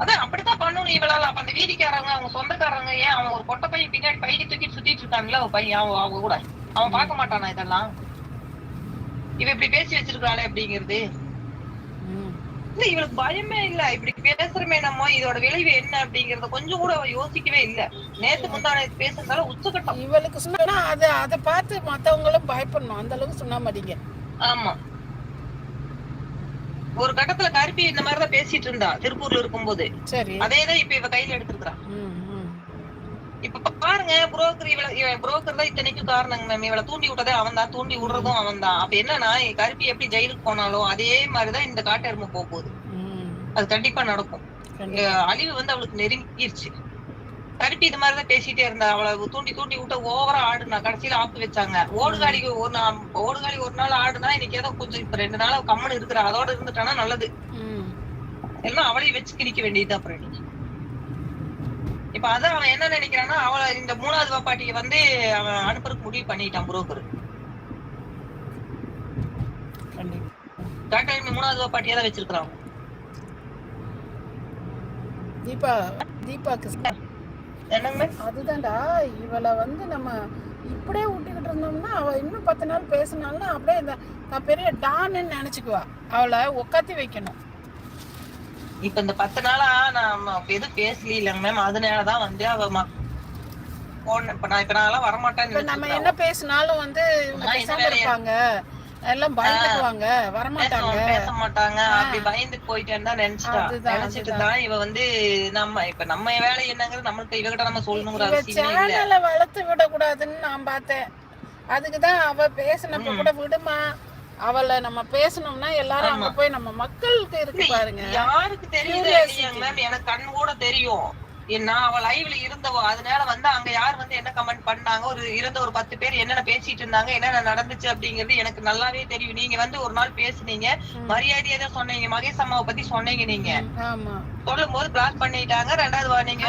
அதான் அப்படித்தான் பண்ணணும் இவளால. அப்ப அந்த வீதிக்காரங்க அவங்க சொந்தக்காரங்க ஏன் அவன் ஒரு பொட்டை பையன் பின்னாடி பையனை தூக்கிட்டு சுத்திட்டு இருக்கான்ல ஒரு பையன் அவன் அவங்க கூட. அவன் பார்க்க மாட்டானா இதெல்லாம்? இவ இப்படி பேசி வச்சிருக்காளே அப்படிங்கிறது. இல்ல இவளுக்கு பயமே இல்ல. இப்படி பேசுறமே நம்ம இதோட விளைவு என்ன அப்படிங்கறத கொஞ்சம் கூட அவ யோசிக்கவே இல்ல. நேத்து முந்தானே பேசுறதால உச்சகட்டம். இவளுக்கு சொன்னா அதை அதை பார்த்து மத்தவங்களும் பயப்படணும். அந்த அளவுக்கு சொன்னா மாட்டீங்க. ஆமா. ஒரு கட்டத்துல கருப்பி இந்த மாதிரிதான் பேசிட்டு இருந்தா திருப்பூர்ல இருக்கும்போது. அதேதான் இப்ப இவ கையில எடுத்துருக்கா. இப்ப பாருங்க புரோக்கர் இவள புரோக்கர் தான் இத்தனைக்கும் காரணங்க மேம் இவளை தூண்டி விட்டதே அவன் தான் தூண்டி விடுறதும் அவன் தான் அப்ப என்னன்னா கருப்பி எப்படி ஜெயிலுக்கு போனாலும் அதே மாதிரிதான் இந்த காட்டெருமை போக போகுது. அது கண்டிப்பா நடக்கும். அழிவு வந்து அவளுக்கு நெருங்கிருச்சு. கருப்பி இது மாதிரிதான் பேசிட்டே இருந்தா. அவளை தூண்டி தூண்டி விட்டு ஓவரா ஆடுனா கடைசியில ஆப்பு வச்சாங்க. ஓடுகாலிக்கு ஒரு நாள் ஓடுகாலி ஒரு நாள் ஆடுனா இன்னைக்கு ஏதோ கொஞ்சம் இப்ப ரெண்டு நாள் கம்மனு இருக்கிற. அதோட இருந்துட்டானா நல்லது. எல்லாம் அவளையும் வச்சு கிழிக்க வேண்டியது அப்புறம் இப்ப அதான் அவன் என்ன நினைக்கிறான்னா அவளை இந்த மூணாவது பாப்பாட்டியை வந்து அவன் அனுப்புறதுக்கு முடிவு பண்ணிட்டான் புரோக்கர் டாக்டர் மூணாவது பாப்பாட்டியா தான் வச்சிருக்கான் தீபா தீபாக்கு என்னங்க? அதுதான்டா இவளை வந்து நம்ம இப்படியே விட்டுக்கிட்டு இருந்தோம்னா அவ இன்னும் பத்து நாள் பேசினாலும் அப்படியே இந்த நான் பெரிய டான்னு நினைச்சுக்குவா. அவளை உக்காத்தி வைக்கணும். இப்ப இந்த பத்து நாளா நான் எதுவும் பேசல இல்லைங்க மேம் அதனாலதான் வந்து அவ போன இப்ப நான் இப்ப நான் வரமாட்டேன்னு இப்ப நம்ம என்ன பேசினாலும் வந்து இருப்பாங்க. எல்லாம் பயந்துக்குவாங்க. வரமாட்டாங்க. பேச- பேச மாட்டாங்க அப்படி பயந்து போயிட்டேன்னு தான் நினைச்சிட்டா. நினைச்சிட்டு தான் இவ வந்து நம்ம இப்ப நம்ம வேலை என்னங்கிறது நம்மளுக்கு இவகிட்ட நம்ம சொல்லணுங்கிற அவசியமே இல்ல. வளர்த்து விடக்கூடாதுன்னு நான் பார்த்தேன். அதுக்குதான் அவ பேசினப்ப கூட விடுமா? அவளை நம்ம பேசணும்னா எல்லாரும் அங்க போய் நம்ம மக்களுக்கு இருக்கு பாருங்க. யாருக்கு மேம் எனக்கு கண் கூட தெரியும். என்ன அவ லைவ்ல இருந்தவோ அதனால வந்து அங்க யார் வந்து என்ன கமெண்ட் பண்ணாங்க? ஒரு இருந்த ஒரு பத்து பேர் என்னென்ன பேசிட்டு இருந்தாங்க என்னென்ன நடந்துச்சு அப்படிங்கிறது எனக்கு நல்லாவே தெரியும். நீங்க வந்து ஒரு நாள் பேசுனீங்க மரியாதையா தான் சொன்னீங்க மகேஷ் அம்மாவை பத்தி சொன்னீங்க நீங்க. சொல்லும் போது பிளாக் பண்ணிட்டாங்க ரெண்டாவது நீங்க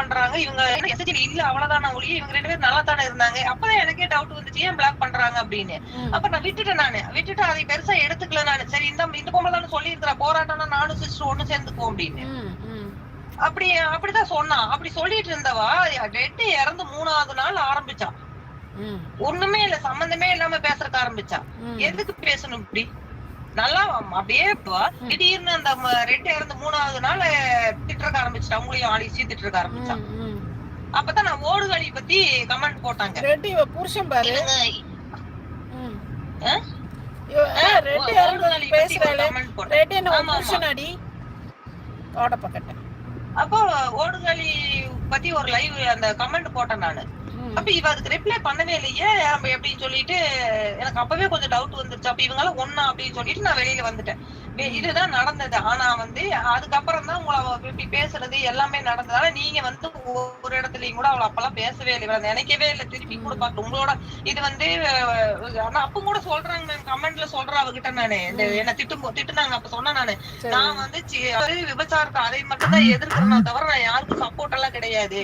பண்றாங்க இவங்க எஸ்ஜி இல்ல அவ்வளவுதான ஒழிய இவங்க ரெண்டு பேரும் நல்லா தானே இருந்தாங்க. அப்பதான் எனக்கே டவுட் வந்துச்சு ஏன் பிளாக் பண்றாங்க அப்படின்னு. அப்ப நான் விட்டுட்டேன் நானு. விட்டுட்டு அதை பெருசா எடுத்துக்கல நானு. சரி இந்த இந்த பொம்பளை தானே சொல்லி இருக்கிற போராட்டம்னா நானும் சிஸ்டர் ஒண்ணு சேர்ந்துக்குவோம் அப்படின்னு. அப்படி அப்படிதான் சொன்னான். அப்படி சொல்லிட்டு இருந்தவா டெட்டு இறந்து மூணாவது நாள் ஆரம்பிச்சான். ஒண்ணுமே இல்ல சம்பந்தமே இல்லாம பேசுறதுக்கு ஆரம்பிச்சான். எதுக்கு பேசணும் இப்படி? நல்லா அப்படியே திடீர்னு அந்த ரெட்டு இறந்து மூணாவது நாள் திட்டுறக்க ஆரம்பிச்சிட்டா. அவங்களையும் ஆலிசி திட்டுறக்க ஆரம்பிச்சான். அப்பதான் நான் ஓடுகாலி பத்தி கமெண்ட் போட்டாங்க. ரெட்டி இவ புருஷன் பாரு. ரெட்டி ஒரு பேசுறாளே. ரெட்டி என்ன. புருஷன் அடி தோட பக்கட்ட அப்போ ஓடுகாலி பத்தி ஒரு லைவ் அந்த கமெண்ட் போட்டேன் நானு. அப்ப இவ அதுக்கு ரிப்ளை பண்ணவே இல்லையே நம்ம எப்படின்னு சொல்லிட்டு எனக்கு அப்பவே கொஞ்சம் டவுட் வந்துருச்சு. அப்ப இவங்க எல்லாம் ஒண்ணா அப்படின்னு சொல்லிட்டு நான் வெளியில வந்துட்டேன். இதுதான் நடந்தது. ஆனா வந்து அதுக்கப்புறம் தான் உங்களை இப்படி பேசுறது எல்லாமே நடந்ததால நீங்க வந்து ஒரு இடத்துலயும் கூட அவளை அப்பெல்லாம் பேசவே இல்லை. இவளை நினைக்கவே இல்லை. திருப்பி கூட பார்த்து உங்களோட இது வந்து ஆனா அப்ப கூட சொல்றாங்க மேம் கமெண்ட்ல சொல்றேன் அவகிட்ட நானு. என்ன திட்டும் திட்டுனாங்க. அப்ப சொன்னேன் நானு. நான் வந்து விபச்சாரத்தை அதை மட்டும் தான் எதிர்க்கிறேன் தவிர நான் யாருக்கும் சப்போர்ட் எல்லாம் கிடையாது.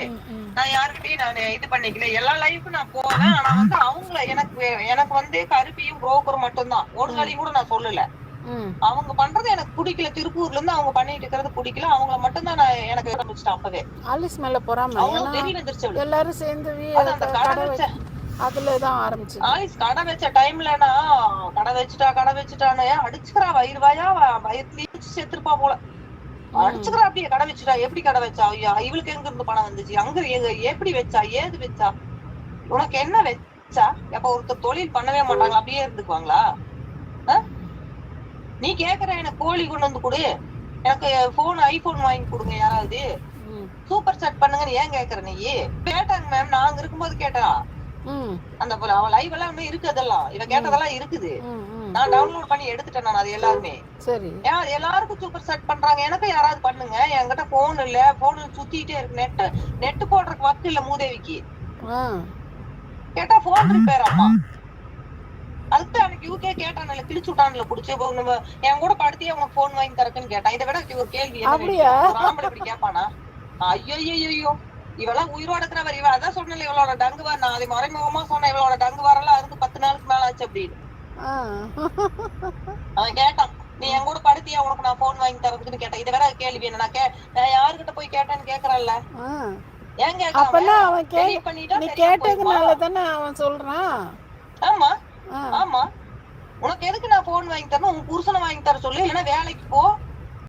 நான் யாருக்கிட்டையும் நான் இது பண்ணிக்கல. எல்லா லைஃப்க்கும் நான் போவேன். ஆனா வந்து அவங்கள எனக்கு எனக்கு வந்து கருப்பியும் புரோக்கர் மட்டும்தான். ஓடுகாலியும் கூட நான் சொல்லல. அவங்க பண்றது எனக்கு பிடிக்கல. திருப்பூர்ல இருந்து அவங்க பண்ணிட்டு இருக்கிறது பிடிக்கல. அவங்கள மட்டும் தான் நான் எனக்கு ஆரம்பிச்சிட்டேன் அப்பவே. ஆலிஸ் மேல பொறாம. எல்லாரும் சேர்ந்து வீ- அது அந்த கடை கடை வச்ச வச்சு அதுலதான் ஆரம்பிச்சு ஆலிஸ் கடை வச்ச டைம்லனா கடை வச்சுட்டா கடை வச்சுட்டானே அடிச்சுக்கிறா வயிறு வாயா வ- வயிறுலயே வச்சு செத்துருப்பா போல. அடிச்சுக்கிறா அப்படியே கடை வச்சுட்டா. எப்படி கடை வச்சா? ஐயா இவளுக்கு எங்க இருந்து பணம் வந்துச்சு? அங்க எங்க எப்படி வச்சா? ஏது வச்சா? உனக்கு என்ன வச்சா? எப்ப ஒருத்தர் தொழில் பண்ணவே மாட்டாங்க அப்படியே இருந்துக்குவாங்களா? நீ கேக்குற எனக்கு கோழி கொண்டு வந்து கொடு. எனக்கு போன் ஐபோன் வாங்கி கொடுங்க யாராவது. சூப்பர் செட் பண்ணுங்கன்னு ஏன் கேக்குற நீ? கேட்டாங்க மேம் நாங்க இருக்கும்போது கேட்டா. அந்த அவ லைவ் எல்லாம் இன்னும் இருக்கு அதெல்லாம். இவ கேட்டதெல்லாம் இருக்குது. நான் டவுன்லோட் பண்ணி எடுத்துட்டேன் நான் அது எல்லாருமே சரி. எல்லாருக்கும் சூப்பர் செட் பண்றாங்க. எனக்கு யாராவது பண்ணுங்க. என்கிட்ட போன் இல்ல. போன் சுத்திட்டே இருக்கு. நெட் நெட் போடுறதுக்கு வக்கு இல்ல மூதேவிக்கு. கேட்டா போன் ரிப்பேர் அம்மா அதுதான் அன்னைக்கு யூகே கேட்டான்ல கிழிச்சு விட்டான்ல புடிச்சு நம்ம என் கூட படுத்தியே உனக்கு போன் வாங்கி தரக்குன்னு கேட்டான். இதை விட ஒரு கேள்வி ராமன் இப்படி கேப்பானா ஐயோ ஐயோ இவெல்லாம் உயிரோட இவ அதான் சொன்னல இவளோட டங்குவார் நான் அதை மறைமுகமா சொன்னேன் இவளோட டங்கு எல்லாம் அதுக்கு பத்து நாளுக்கு மேல ஆச்சு அப்படின்னு. அவன் கேட்டான் நீ என் கூட படுத்தியா? உனக்கு நான் போன் வாங்கி தரதுன்னு கேட்டேன். இதை விட கேள்வி என்ன? நான் கே நான் யாருகிட்ட போய் கேட்டேன்னு கேக்குறேன்ல? ஏன் கேட்டான் அவன் கேட்டதுனால தானே அவன் சொல்றான்? ஆமா. ஆமா. உனக்கு எதுக்கு நான் போன் வாங்கி தரணும்? உன் புருஷனை வாங்கி தர சொல்லு. ஏன்னா வேலைக்கு போ.